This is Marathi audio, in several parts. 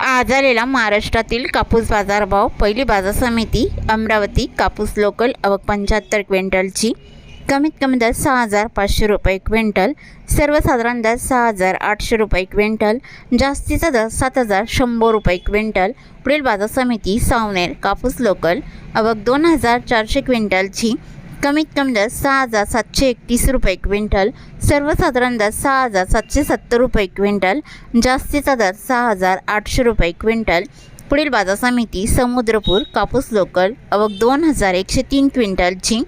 आज आलेला महाराष्ट्रातील कापूस बाजारभाव पहिली बाजार समिती अमरावती कापूस लोकल अवक पंच्याहत्तर क्विंटलची. कमीत कमी दर सहा हजार पाचशे रुपये क्विंटल. सर्वसाधारण दर सहा हजार आठशे रुपये क्विंटल. जास्तीचा दर सात हजार शंभर रुपये क्विंटल. पुढील बाजार समिती सावनेर कापूस लोकल अवक दोन हजार चारशे क्विंटलची. कमीत कमी दर सहा हजार सातशे एकतीस रुपये क्विंटल सर्वसाधारण दर सहा हजार सातशे सत्तर रुपये क्विंटल जास्तीचा दर सहा हजार आठशे रुपये क्विंटल. पुढील बाजार समिती समुद्रपूर कापूस लोकल अवक दोन हजार एकशे तीन क्विंटलची.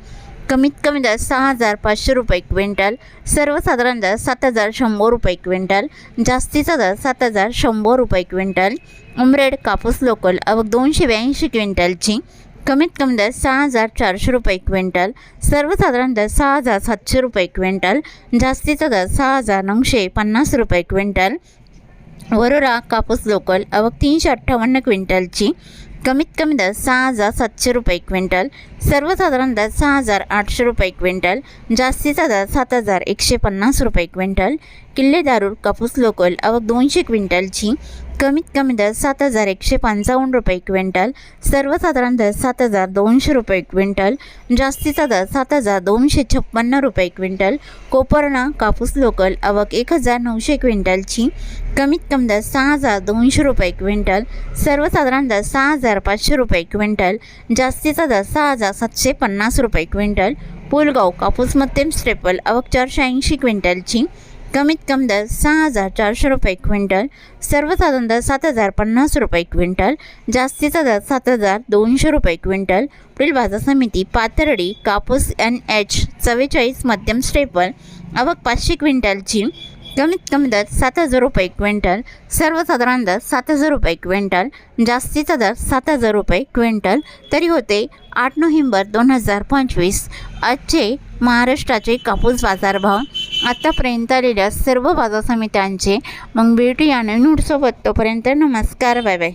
कमीत कमी दर सहा हजार पाचशे रुपये क्विंटल सर्वसाधारण दर सात हजार शंभर रुपये क्विंटल जास्तीचा दर सात हजार शंभर रुपये क्विंटल. उमरेड कापूस लोकल अवक दोनशे ब्याऐंशी क्विंटलची. कमीत कमी दर सहा हजार चारशे रुपये क्विंटल सर्वसाधारण दर सहा हजार सातशे रुपये क्विंटल जास्तीचा दर सहा हजार नऊशे पन्नास रुपये क्विंटल. वरोरा कापूस लोकल अवक तीनशे अठ्ठावन्न क्विंटलची कमीत कमी दर सहा हजार सातशे रुपये क्विंटल सर्वसाधारण दर सहा हजार आठशे रुपये क्विंटल जास्तीचा दर सात हजार एकशे पन्नास रुपये क्विंटल. किल्ले दारूर कापूस लोकल अवक दोनशे क्विंटलची कमीत कमी दर सात हजार एकशे पंचावन्न रुपये क्विंटल सर्वसाधारण दर सात हजार दोनशे रुपये क्विंटल जास्तीचा दर सात हजार दोनशे छप्पन्न रुपये क्विंटल कोपरणा कापूस लोकल अवक एक हजार नऊशे क्विंटलची कमीत कमी दर सहा हजार दोनशे रुपये क्विंटल सर्वसाधारण दर सहा हजार पाचशे रुपये क्विंटल जास्तीचा दर सहा हजार सातशे पन्नास रुपये क्विंटल पुलगाव कापूस मध्यम स्टेपल अवक चारशे ऐंशी क्विंटलची कमीत कमी दर सहा हजार चारशे रुपये क्विंटल सर्वसाधारण दर सात हजार पन्नास रुपये क्विंटल जास्तीचा दर सात हजार दोनशे रुपये क्विंटल. पुढील बाजार समिती पाथर्डी कापूस एन एच चव्वेचाळीस मध्यम स्टेपल अवक पाचशे क्विंटलची कमीत कमी दर सात हजार रुपये क्विंटल सर्वसाधारण दर सात हजार रुपये क्विंटल जास्तीचा दर सात हजार रुपये क्विंटल. तरी होते आठ नोव्हेंबर दोन हजार पंचवीस आजचे महाराष्ट्राचे कापूस बाजारभाव आत्तापर्यंत आलेल्या सर्व बाजार समित्यांचे मग भेटूया नवीन सोबत तोपर्यंत नमस्कार बाय बाय